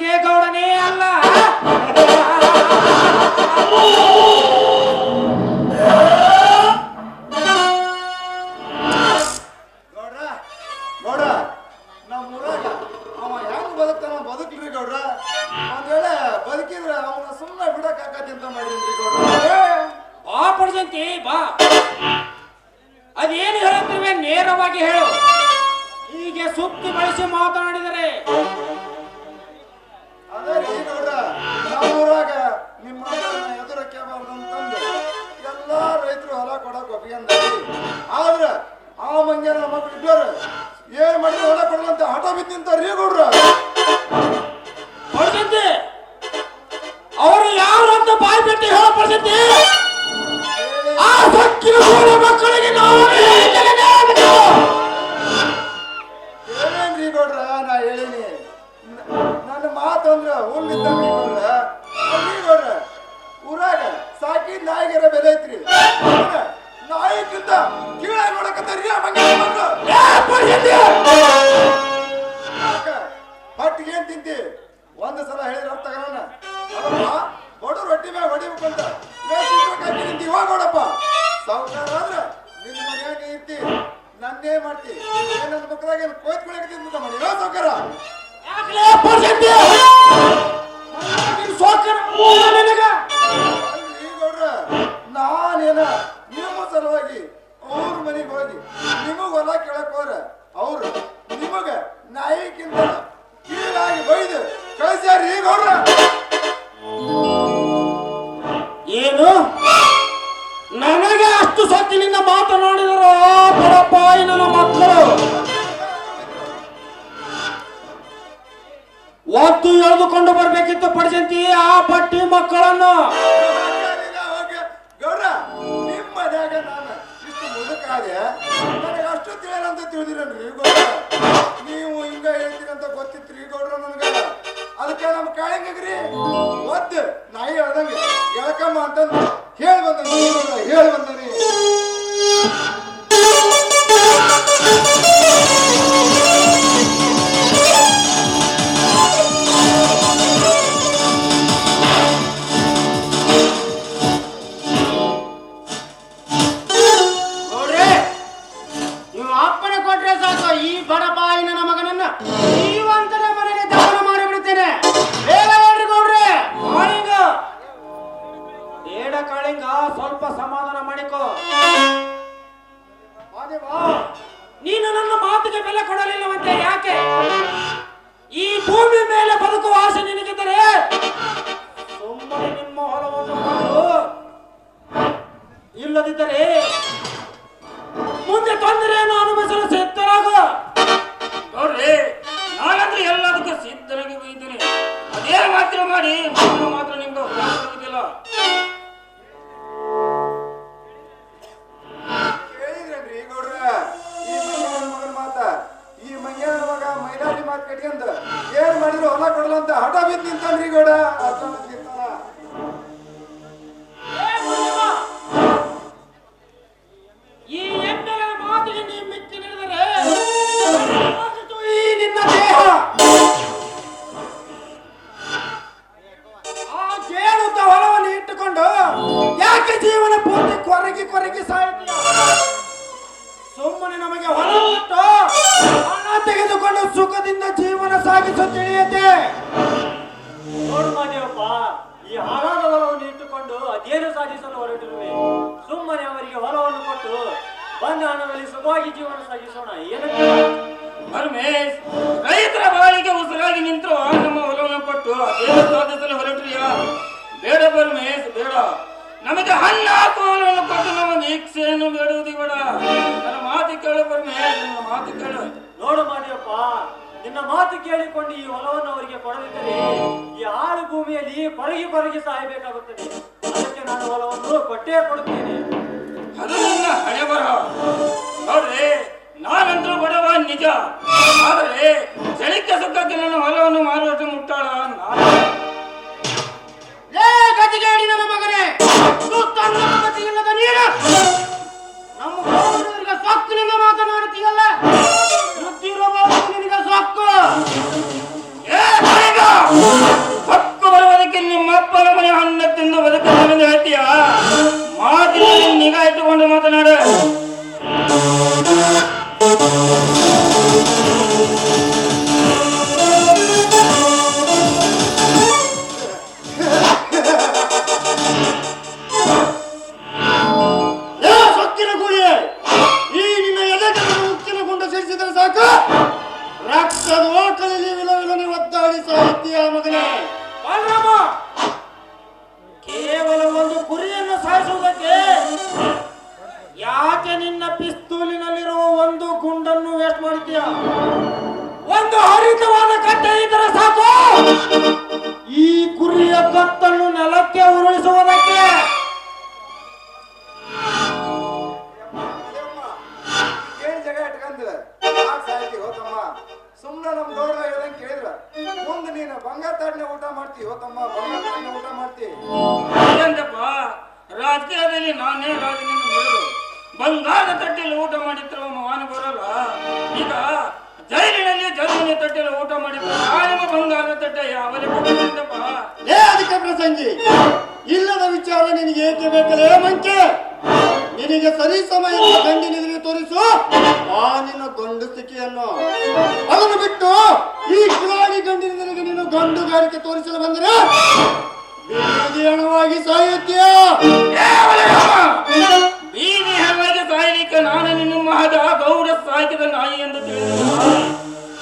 ಮಂಜೇಗೌಡನೇ ಅಲ್ಲ. ಕೊಟ್ಟಿ ಅಂದ ಆದ್ರೆ ಆ ಮಂಜನ ಮಕ್ಕಳು ಇದ್ದಾರೆ ಏನ್ ಮಾಡಿದ್ರು ಹೊಲ ಕೊಡಲಂತ ಹಠ ಬಿದ್ದು ನಿಂತಾರೀ ಗೌಡ್ರ ಅವರು ಯಾರು ಅಂತ ಬಾಯಿ ಬಿಟ್ಟು ಹೇಳ ಪಡ್ಸಂತಿ? ಆ ಸಕ್ಕಿನ ಮಕ್ಕಳಿಗೆ ನಾವು ಏನೇನ್ರಿ ಗೌಡ್ರ ನಾ ಹೇಳೀನಿ. ನನ್ನ ಮಾತು ಅಂದ್ರೆ ಹುಲ್ಲಿದ್ದಂಗೆ ಗೌಡ್ರ ಊರಾಗ ಸಾಕಿ ನಾಯಿಗೆರ ಬೆಲೆ ಐತ್ರಿ. ನಾಯಕಿಂತ ಕೀಳಾಗಿ ನೋಡಕತ್ತಾರ. ಹೊತ್ತುಕೊಂಡು ಬರಬೇಕಿತ್ತು ಪಡಜಂತಿ, ಆ ಪಟ್ಟಿ ಮಕ್ಕಳನ್ನು. ಗೌರ ನಿಮ್ಮ ಮನ್ಯಾಗ ನಾನು. ಇಷ್ಟು ಮುದುಕಾದೆ ನನಗೆ ಅಷ್ಟು ತಿಳಿಯಲ್ಲ ತಿಳಿದಿರಲ್ರಿ ಗೌರ ನೀವು ಹಿಂಗ ಹೇಳ್ತೀರಿ ಅಂತ ರೀ ಗೌಡ್ರು ನನಗೆ. ಅದಕ್ಕೆ ನಮ್ಮ ಕಾಳಿಂಗ್ರಿ ಒದ್ದು ನಾಯಿ ಹೇಳ್ದಂಗೆ ಎಳ್ಕಮ್ಮ ಅಂತ ಹೇಳಿ ಬಂದ, ಹೇಳಿ ಕೊಡಲಿಲ್ಲವಂತೆ ಯಾಕೆ? ಈ ಭೂಮಿ ಮೇಲೆ ಬದುಕುವ ಆಸೆ ನಿನಗಿದ್ದರೆ ಸುಮ್ಮನೆ ನಿಮ್ಮ ಹೊಲವನ್ನು ಇಲ್ಲದಿದ್ದರೆ ಮುಂದೆ ತೊಂದರೆಯನ್ನು ಅನುಭವಿಸಲು ಸಿದ್ಧರಾಗು. ನೋಡ್ರಿ, ನಾನಂದ್ರೆ ಎಲ್ಲದಕ್ಕೂ ಸಿದ್ಧರಾಗಿ ಅದೇ ಮಾತ್ರ ಮಾಡಿ ಕಟ್ಕೊಂಡ ಏನ್ ಮಾಡಿದ್ರು ಹೊಲ ಕೊಡಲ್ಲ ಅಂತ ಹಠ ಬಿದ್ದು ನಿಂತಾನ್ರಿ ಗೌಡ. ಹೊರಟಿರುವೆ. ಸುಮ್ಮನೆ ಅವರಿಗೆ ಹೊಲವನ್ನು ಕೊಟ್ಟು ಬಂದ ಹಣದಲ್ಲಿ ಸುಖವಾಗಿ ಜೀವನ ಸಾಗಿಸೋಣ. ಏನಕ್ಕೆ? ಪರಮೇಶ್ ರೈತರ ಬಾಳಿಗೆ ಉಸಿರಾಗಿ ನಿಂತು ನಮ್ಮ ಹೊಲವನ್ನು ಕೊಟ್ಟು ದೇವ ಸಾಧಿಸಲು ಹೊರಟ್ರಿಯ? ಬೇಡ ಪರಮೇಶ್ ಬೇಡ. ನಮಗೆ ಹಣ್ಣು ಹಾಕುವನ್ನು ಕೊಟ್ಟು ನಮ್ಮ ದೀಕ್ಷೆಯನ್ನು ಬೇಡುವುದು ಬೇಡ. ನನ್ನ ಮಾತು ಕೇಳು ಪರಮೇಶ್ ನನ್ನ ಮಾತು ಕೇಳು. ನೋಡು ಮಾಡಿಯಪ್ಪ ನಿನ್ನ ಮಾತು ಕೇಳಿಕೊಂಡು ಈ ಹೊಲವನ್ನು ಅವರಿಗೆ ಕೊಡದಿದ್ದರೆ ಈ ಆಳು ಭೂಮಿಯಲ್ಲಿ ಪರಗಿ ಪರಗಿ ಸಾಯಬೇಕಾಗುತ್ತದೆ. ಅದಕ್ಕೆ ನಾನು ಹೊಲವನ್ನು ಕೊಟ್ಟೇ ಕೊಡುತ್ತೇನೆ. ಕುರಿಯ ಕತ್ತನ್ನು ನೆಲಕ್ಕೆ ಉರುಳಿಸುವುದಕ್ಕೆ. ಅದೇಮ್ಮ, ಏನ್ ಜಗ ಇಟ್ಕಂದಿಲ್ಲ ಯಾಕೆ ಸಾಯ್ತಿ ಹೋತಮ್ಮ. ಸುಮ್ಮನೆ ನಮ್ ಗೌಡ ಹೇಳ್ದಂಗೆ ಕೇಳಿದ್ರ? ಮುಂದೆ ನೀನು ಬಂಗಾರ ತಾಡ್ನೆ ಊಟ ಮಾಡ್ತಿ ಹೋತಮ್ಮ ಬಂಗಾರ ತಾಡ್ನೆ ಊಟ ಮಾಡ್ತಿ. ರಾಜಕೀಯದಲ್ಲಿ ನಾನೇ ರಾಜನಿಂದ ಬಂಗಾರ ಬಂಗಾರದ ತಟ್ಟೆಯಲ್ಲಿ ಊಟ ಮಾಡಿದ್ರು ಮಾನ ಬರಲ್ಲ. ಈಗ ಜರ್ಮನಿ ತಟ್ಟೆಯಲ್ಲಿ ಊಟ ಮಾಡಿದ್ರು ನಾನಿಮ ಬಂಗಾರದ ತಟ್ಟೆ ಯಾವಲ್ಲಿ ಕೊಟ್ಟಿದ್ದಪ್ಪ ಏ ಅದಕ್ಕೆ ಪ್ರಸಂಗಿ ಇಲ್ಲದ ವಿಚಾರ ನಿನಗೆ ಏಕೆ ಬೇಕಲ್ಲ ಮಂಕೆ ನಿನಗೆ ಸರಿ ಸಮಯ ಗಂಡಿನಿಗೆ ತೋರಿಸು. ಆ ನಿನ್ನ ಗಂಡಸಿಕೆಯನ್ನು ಅದನ್ನು ಬಿಟ್ಟು ಈ ಕಿಲಾಡಿ ಗಂಡಿನಿಗೆ ನೀನು ಗಂಡುಗಾರಿಕೆ ತೋರಿಸಲು ಬಂದರೆ ಬೀದಿ ಹಣವಾಗಿ ಸಾಯುತ್ತೀಯ? ಬೀದಿ ಹಣವಾಗಿ ಸಾಯಲಿಕ್ಕೆ ನಾನು ನಿನ್ನ ಮಹದ ಗೌಡ ಸಾಕಿದ ನಾಯಿ ಎಂದು ತಿಳಿದ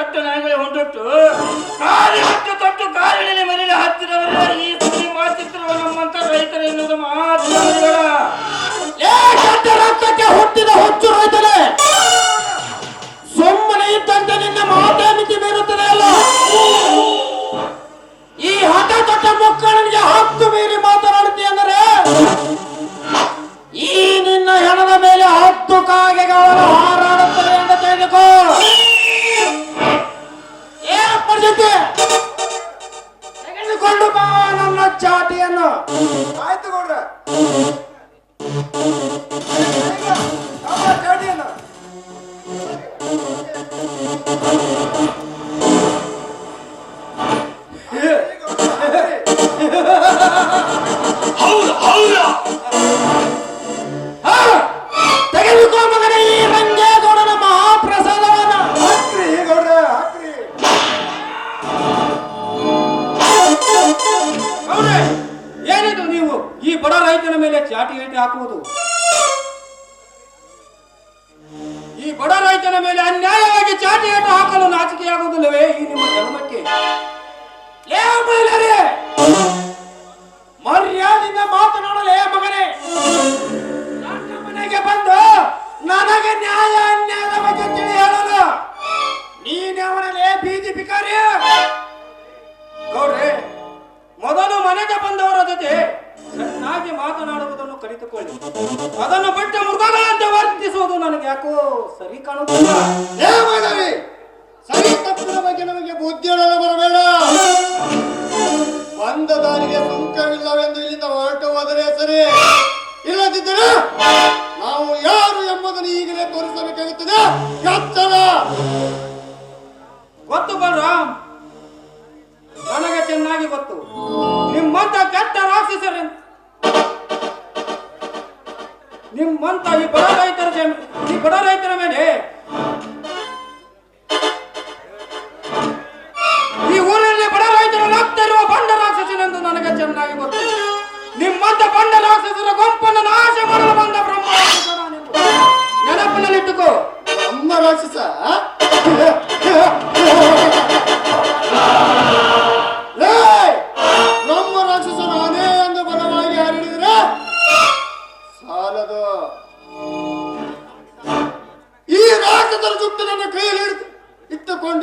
ಕೆಟ್ಟ ನಾಯಿಗಳ ಹೊಂದೊಟ್ಟು ಕಾಲಿ ಬಿಟ್ಟು ತೊಟ್ಟು ಕಾಲಿನಲ್ಲಿ ಮನೆಯಲ್ಲಿ ಹತ್ತಿರವರ ಈ ಸುದ್ದಿ ಮಾತಿತ್ತಿರುವ ನಮ್ಮಂತ ರೈತರು ಎನ್ನುವುದು ಮಾತ್ರ ರಕ್ತಕ್ಕೆ ಹುಟ್ಟಿದ ಹುಚ್ಚು ರೈತನೇ! ಸುಮ್ಮನೆ ಇದ್ದಂತೆ ನಿನ್ನ ಮಾತೇ ಮಿತಿ ಬೀರುತ್ತದೆ ಅಲ್ಲ? ಈ ಹಠ ತಟ್ಟ ಮಕ್ಕಳಿಗೆ ಹತ್ತು ಮೀರಿ ಮಾತನಾಡುತ್ತಿ ಸರಿ ಕಾಣುತ್ತಿಲ್ಲ ನಮ್ಮಂತ ಈ ಬಡ ರೈತರ ಜಮೀ- ಈ ಬಡ ರೈತರ ಮೇಲೆ. ಈ ಊರಲ್ಲಿ ಬಡ ರೈತರ ರಕ್ತ ಇರುವ ಬಂಡ ರಾಕ್ಷಸನೆಂದು ನನಗೆ ಚೆನ್ನಾಗಿ ಗೊತ್ತು. ನಿಮ್ಮಂತ ಬಂಡ ರಾಕ್ಷಸರ ಗುಂಪನ್ನು ನಾಶ ಮಾಡಲು ಬಂದ ಬ್ರಹ್ಮ ರಾಕ್ಷಸ ನಾನೆಂದು ನೆನಪಿನಲ್ಲಿಟ್ಟುಕೋ. ಬ್ರಹ್ಮ ರಾಕ್ಷಸ?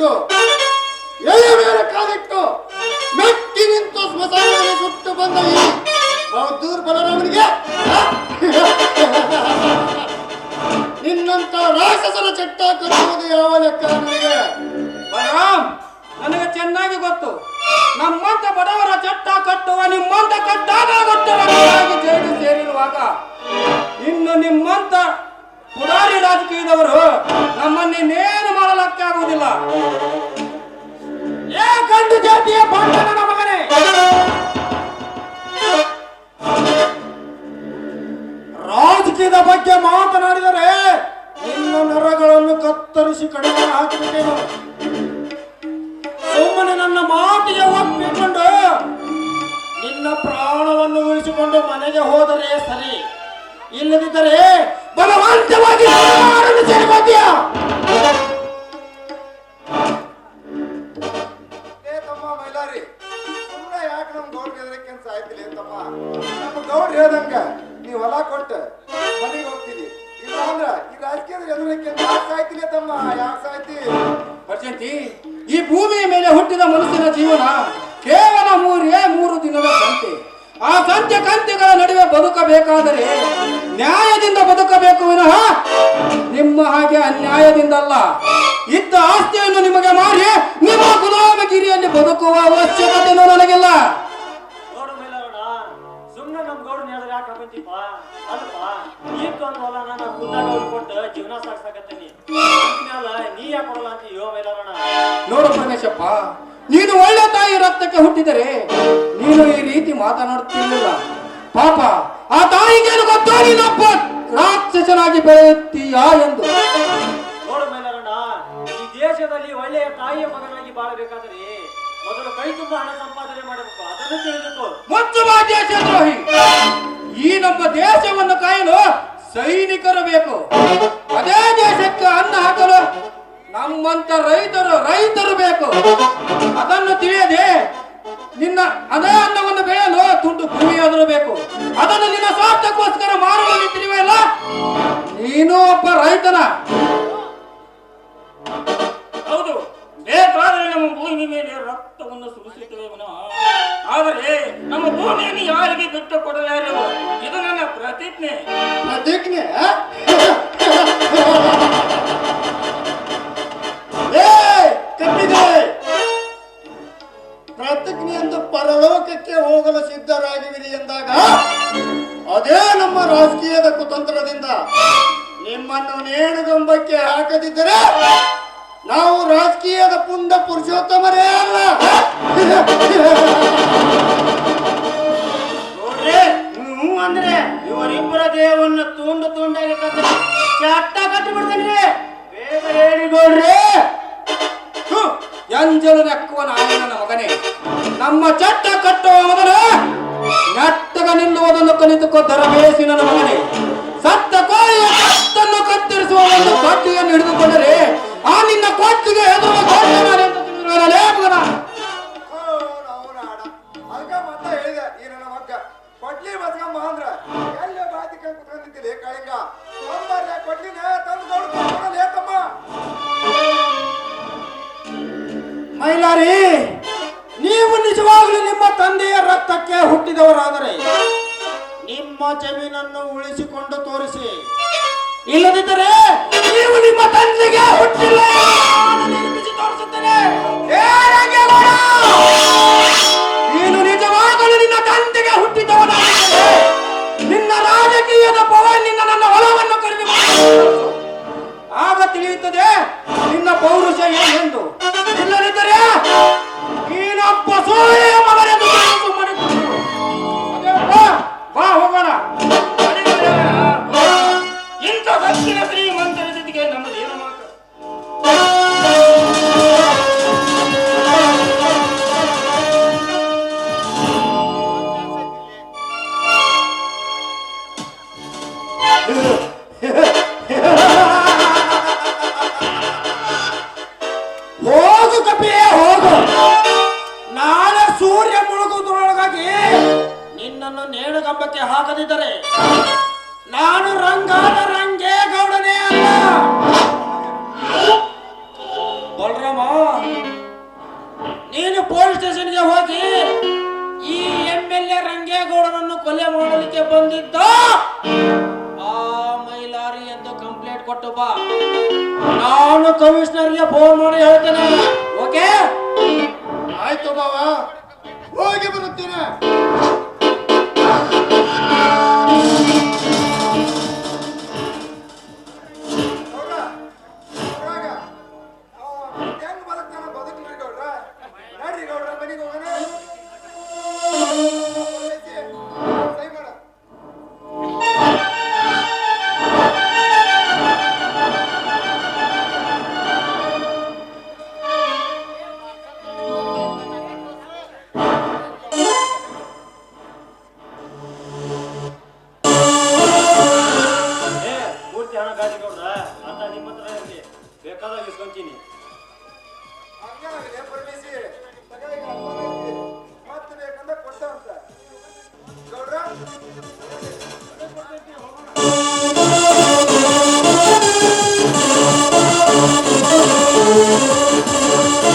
ಇಟ್ಟುಕೊಂಡು ಎಲೆ ಮೇಲೆ ಕಾಲಿಟ್ಟು ಮೆಟ್ಟಿ ನಿಂತು ಸ್ಮಶಾನ ಸುಟ್ಟು ಬಂದ ಈ ಬೌದ್ಧೂರ್ ಬಲರಾಮನಿಗೆ ನಿನ್ನಂತ ರಾಕ್ಷಸರ ಚಟ್ಟ ಕಟ್ಟುವುದು ಯಾವ ಲೆಕ್ಕ ನನಗೆ? ಬಲರಾಮ್, ನನಗೆ ಚೆನ್ನಾಗಿ ಗೊತ್ತು. ನಮ್ಮಂತ ಬಡವರ ಚಟ್ಟ ಕಟ್ಟುವ ನಿಮ್ಮಂತ ಕಟ್ಟಾಗ ಗೊತ್ತವಾಗಿ ಜೈಲು ಸೇರಿರುವಾಗ ಇನ್ನು ನಿಮ್ಮಂತ ಪುಡಾರಿ ರಾಜಕೀಯದವರು ನಮ್ಮನ್ನೇನು ಮಾಡಲಕ್ಕೆ ಆಗುವುದಿಲ್ಲ. ಏ ಜಾತಿಯ ಬಂಧನ ಮಗನೇ! ರಾಜಕೀಯದ ಬಗ್ಗೆ ಮಾತನಾಡಿದರೆ ನಿನ್ನ ನರಗಳನ್ನು ಕತ್ತರಿಸಿ ಕಡಿಮೆ ಹಾಕಿಬಿಟ್ಟೇನು? ಸುಮ್ಮನೆ ನನ್ನ ಮಾತಿಗೆ ಒಪ್ಪಿಕೊಂಡು ನಿನ್ನ ಪ್ರಾಣವನ್ನು ಉಳಿಸಿಕೊಂಡು ಮನೆಗೆ ಹೋದರೆ ಸರಿ. ಇಲ್ಲದಿದ್ದರೆ ಬಲವಂತವಾಗಿ ಮಾಡಲು ಅಂತ ಸಾಯ್ತಿಲ್ಲ ತಮ್ಮ ನಮ್ಮ ಗೌಡ್ರ ಹೇಳ್ದಂಗ, ನೀವ್ ಹೊಲ ಕೊಟ್ಟ, ಮನೆಗೆ ಹೋಗ್ತೀನಿ ಇಲ್ಲ ಅಂದ್ರ ಈ ರಾಜಕೀಯದ ಸಾಯ್ತಿಲ್ಲ ತಮ್ಮ? ಸಾಯ್ತಿ? ಪರ್ಜಂತಿ ಈ ಭೂಮಿಯ ಮೇಲೆ ಹುಟ್ಟಿದ ಮನುಷ್ಯನ ಜೀವನ ಕೇವಲ ಮೂರೇ ಮೂರು ದಿನದ ಸಂತೆ. ಆ ಸಂತೆ ಕಂತೆಗಳ ನಡುವೆ ಬದುಕಬೇಕಾದರೆ ನ್ಯಾಯದಿಂದ ಬದುಕಬೇಕು ವಿನಃ ನಿಮ್ಮ ಹಾಗೆ ಅನ್ಯಾಯದಿಂದಲ್ಲ ಇದ್ದ ಆಸ್ತಿಯನ್ನು ನಿಮಗೆ ಮಾರಿ ನಿಮ್ಮ ಗುಲಾಮಗಿರಿಯಲ್ಲಿ ಬದುಕುವ ಅವಶ್ಯಕತೆ ನನಗಿಲ್ಲ. ಒಂದು ಹೊಲ ನಾನು ಖುದ್ದಾಗಿ ಅವ್ರು ಕೊಟ್ಟು ಜೀವನ ಸಾಗ್ಸಕತ್ತೀನಿ ಅಂದ್ಮೇಲೆ ನೀ ಯಾಕೆ ಕೊಡಲ್ಲ ಅಂತೀಯೋ ಮೇಲೋಣ ನೋಡು ಪರಮೇಶಪ್ಪ ನೀನು ಒಳ್ಳೆ ತಾಯಿ ರಕ್ತಕ್ಕೆ ಹುಟ್ಟಿದರೆ ನೀನು ಈ ರೀತಿ ಮಾತನಾಡುತ್ತಿರಲಿಲ್ಲ. ಪಾಪ ಆ ತಾಯಿಗೇನು ಗೊತ್ತೋ ನೀನೊಬ್ಬ ರಾಕ್ಷಸನಾಗಿ ಬೆಳೆಯುತ್ತೀಯಾ ಎಂದು. ನೋಡು ಮೇಲೋಣ ಈ ದೇಶದಲ್ಲಿ ಒಳ್ಳೆಯ ತಾಯಿಯ ಮಗನಾಗಿ ಬಾಳಬೇಕಾದರೆ ಮೊದಲು ಕೈ ತುಂಬ ಹಣ ಸಂಪಾದನೆ ಮಾಡಬೇಕು ಅದನ್ನು ತಿಳಿದುಕೋ. ಮುಚ್ಚು ದೇಶದ್ರೋಹಿ ಈ ನಮ್ಮ ದೇಶವನ್ನು ಕಾಯಲು ಸೈನಿಕರು ಬೇಕು. ಅದೇ ದೇಶಕ್ಕೆ ಅನ್ನ ಹಾಕಲು ನಮ್ಮಂತ ರೈತರು ರೈತರು ಬೇಕು. ಅದನ್ನು ತಿಳಿಯದೆ ನಿನ್ನ ಅದೇ ಅನ್ನವನ್ನು ಬೆಳೆಯಲು ತುಂಡು ಭೂಮಿಯಾದರೂ ಬೇಕು. ಅದನ್ನು ನಿನ್ನ ಸ್ವಾರ್ಥಕ್ಕೋಸ್ಕರ ಮಾರಲು ನಿಂತಿರುವೆಯಲ್ಲ ನೀನು ಒಬ್ಬ ರೈತನ. ಬೇಕಾದರೆ ನಮ್ಮ ಭೂಮಿ ಮೇಲೆ ರಕ್ತವನ್ನು ಸುರಿಸುತ್ತೇವೆ ಆದರೆ ನಮ್ಮ ಭೂಮಿಯನ್ನು ಯಾರಿಗೆ ಬಿಟ್ಟು ಕೊಡಲಾರೆ ಇದು ನನ್ನ ಪ್ರತಿಜ್ಞೆ. ಪ್ರತಿಜ್ಞೆ? ಪ್ರತಿಜ್ಞೆ ಎಂದು ಪರಲೋಕಕ್ಕೆ ಹೋಗಲು ಸಿದ್ಧರಾಗಿವಿರಿ ಎಂದಾಗ, ಅದೇ ನಮ್ಮ ರಾಜಕೀಯದ ಕುತಂತ್ರದಿಂದ ನಿಮ್ಮನ್ನು ನೇಣುಗಂಬಕ್ಕೆ ಹಾಕದಿದ್ದರೆ ನಾವು ರಾಜಕೀಯದ ಪುಂಡ ಪುರುಷೋತ್ತಮರೇ ಅಲ್ಲ. ನೋಡ್ರಿ ಹ್ಞೂ ಅಂದ್ರೆ ಇವರಿಬ್ಬರ ದೇಹವನ್ನು ತುಂಡು ತುಂಡಾಗಿ ಕಟ್ಟ ಚಟ್ಟ ಕಟ್ಟಿ ಬಿಡ್ತೇನ್ರಿ ಬೇಗ ಹೇಳಿ ನೋಡ್ರಿ. ಹ್ಮ್, ಎಂಜಲು ನೆಕ್ಕುವ ನಾಯನ ಮಗನೇ. ನಮ್ಮ ಚಟ್ಟ ಕಟ್ಟುವ ಮೊದಲು ನೆಟ್ಟಗ ನಿಲ್ಲುವುದನ್ನು ಕಲಿತುಕೋ ದರಬೇಸಿ ನನ್ನ ಮಗನೇ. ಸತ್ತ ಕೋಳಿಯ ಕತ್ತನ್ನು ಕತ್ತರಿಸುವ ಒಂದು ಕಟ್ಟಿಯನ್ನು ಹಿಡಿದುಕೊಂಡರೆ ಆ ನಿನ್ನ ಕೊಟ್ಟಿಗೆ ಎದುರು ಮತ್ತೆ ಹೇಳಿದೆ ಈ ನನ್ನ ಕೊಡ್ಲಿ ಬಸ್ಕಮ್ಮ ಅಂದ್ರ ಎಲ್ಲ ಬಾತಿಕ ಕುತ್ಕೊಂಡಿದ್ದಿಲ್ಲ ಕಾಳಿಂಗ ನೋಡ್ಕೊಂಡು ತಮ್ಮ ನೀವು ನಿಜವಾಗ್ಲೂ ನಿಮ್ಮ ತಂದೆಯ ರಕ್ತಕ್ಕೆ ಹುಟ್ಟಿದವರಾದರೆ ನಿಮ್ಮ ಜಮೀನನ್ನು ಉಳಿಸಿಕೊಂಡು ತೋರಿಸಿ. ಇಲ್ಲದಿದ್ದರೆ ನೀವು ನಿಮ್ಮ ತಂದೆಗೆ ಬಂದಿದ್ದ? ಆ ಮೈಲಾರಿ ಅಂತ ಕಂಪ್ಲೇಂಟ್ ಕೊಟ್ಟು ಬಾ. ನಾನು ಕಮಿಷನರ್ಗೆ ಫೋನ್ ಮಾಡಿ ಹೇಳ್ತೇನೆ. ಓಕೆ ಆಯ್ತು ಬಾವ. ಹೋಗಿ ಬರುತ್ತೇನೆ.